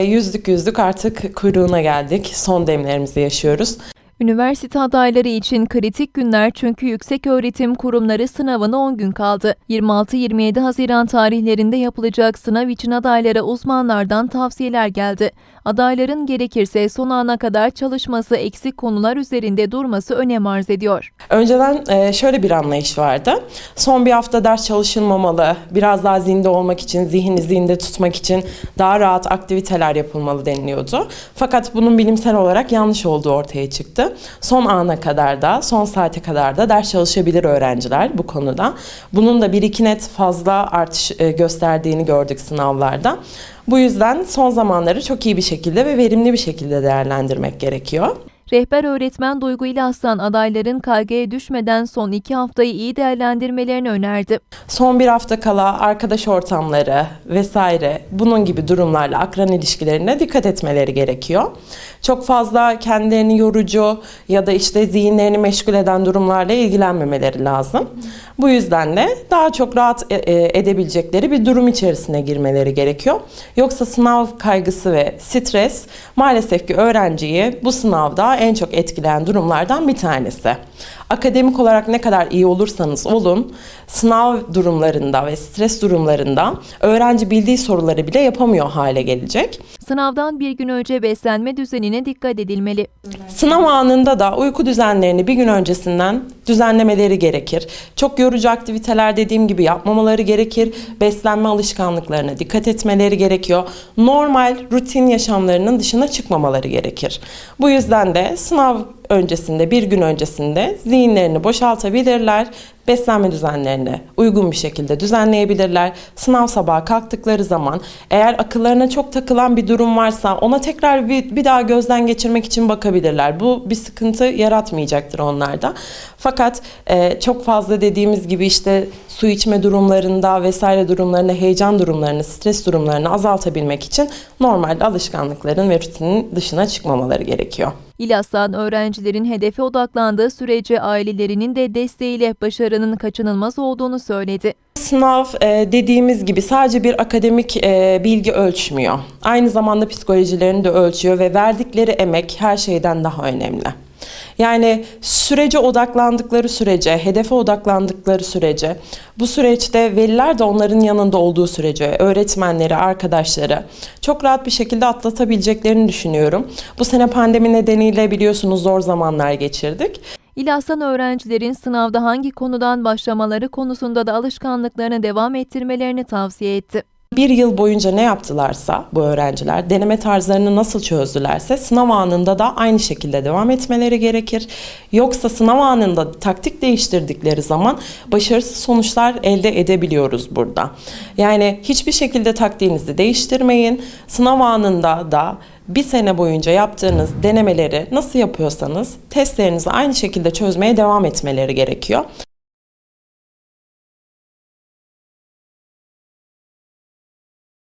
Yüzdük yüzdük artık kuyruğuna geldik. Son demlerimizi yaşıyoruz. Üniversite adayları için kritik günler çünkü yüksek öğretim kurumları sınavına 10 gün kaldı. 26-27 Haziran tarihlerinde yapılacak sınav için adaylara uzmanlardan tavsiyeler geldi. Adayların gerekirse son ana kadar çalışması eksik konular üzerinde durması önem arz ediyor. Önceden e, şöyle bir anlayış vardı. Son bir hafta ders çalışılmamalı, biraz daha zinde olmak için, zihni zinde tutmak için daha rahat aktiviteler yapılmalı deniliyordu. Fakat bunun bilimsel olarak yanlış olduğu ortaya çıktı. Son ana kadar da, son saate kadar da ders çalışabilir öğrenciler bu konuda. Bunun da bir iki net fazla artış e, gösterdiğini gördük sınavlarda. Bu yüzden son zamanları çok iyi bir şekilde ve verimli bir şekilde değerlendirmek gerekiyor. Rehber öğretmen Duygu İlhaslan adayların kaygıya düşmeden son iki haftayı iyi değerlendirmelerini önerdi. Son bir hafta kala arkadaş ortamları vesaire bunun gibi durumlarla akran ilişkilerine dikkat etmeleri gerekiyor. Çok fazla kendilerini yorucu ya da işte zihinlerini meşgul eden durumlarla ilgilenmemeleri lazım. Bu yüzden de daha çok rahat e- e, edebilecekleri bir durum içerisine girmeleri gerekiyor. Yoksa sınav kaygısı ve stres maalesef ki öğrenciyi bu sınavda en çok etkileyen durumlardan bir tanesi. Akademik olarak ne kadar iyi olursanız olun, sınav durumlarında ve stres durumlarında öğrenci bildiği soruları bile yapamıyor hale gelecek. Sınavdan bir gün önce beslenme düzenine dikkat edilmeli. Sınav anında da uyku düzenlerini bir gün öncesinden düzenlemeleri gerekir. Çok yorucu aktiviteler dediğim gibi yapmamaları gerekir. Beslenme alışkanlıklarına dikkat etmeleri gerekiyor. Normal rutin yaşamlarının dışına çıkmamaları gerekir. Bu yüzden de sınav öncesinde bir gün öncesinde zihinlerini boşaltabilirler. Beslenme düzenlerini uygun bir şekilde düzenleyebilirler. Sınav sabahı kalktıkları zaman eğer akıllarına çok takılan bir durum varsa ona tekrar bir, bir daha gözden geçirmek için bakabilirler. Bu bir sıkıntı yaratmayacaktır onlarda. Fakat e, çok fazla dediğimiz gibi işte su içme durumlarında vesaire durumlarında heyecan durumlarını, stres durumlarını azaltabilmek için normal alışkanlıkların ve rutinin dışına çıkmamaları gerekiyor. İlhaslan öğrencilerin hedefe odaklandığı sürece ailelerinin de desteğiyle başarının kaçınılmaz olduğunu söyledi. Sınav e, dediğimiz gibi sadece bir akademik e, bilgi ölçmüyor. Aynı zamanda psikolojilerini de ölçüyor ve verdikleri emek her şeyden daha önemli. Yani sürece odaklandıkları sürece, hedefe odaklandıkları sürece, bu süreçte veliler de onların yanında olduğu sürece, öğretmenleri, arkadaşları çok rahat bir şekilde atlatabileceklerini düşünüyorum. Bu sene pandemi nedeniyle biliyorsunuz zor zamanlar geçirdik. İlhaslan öğrencilerin sınavda hangi konudan başlamaları konusunda da alışkanlıklarını devam ettirmelerini tavsiye etti. Bir yıl boyunca ne yaptılarsa bu öğrenciler, deneme tarzlarını nasıl çözdülerse sınav anında da aynı şekilde devam etmeleri gerekir. Yoksa sınav anında taktik değiştirdikleri zaman başarısız sonuçlar elde edebiliyoruz burada. Yani hiçbir şekilde taktiğinizi değiştirmeyin. Sınav anında da bir sene boyunca yaptığınız denemeleri nasıl yapıyorsanız testlerinizi aynı şekilde çözmeye devam etmeleri gerekiyor.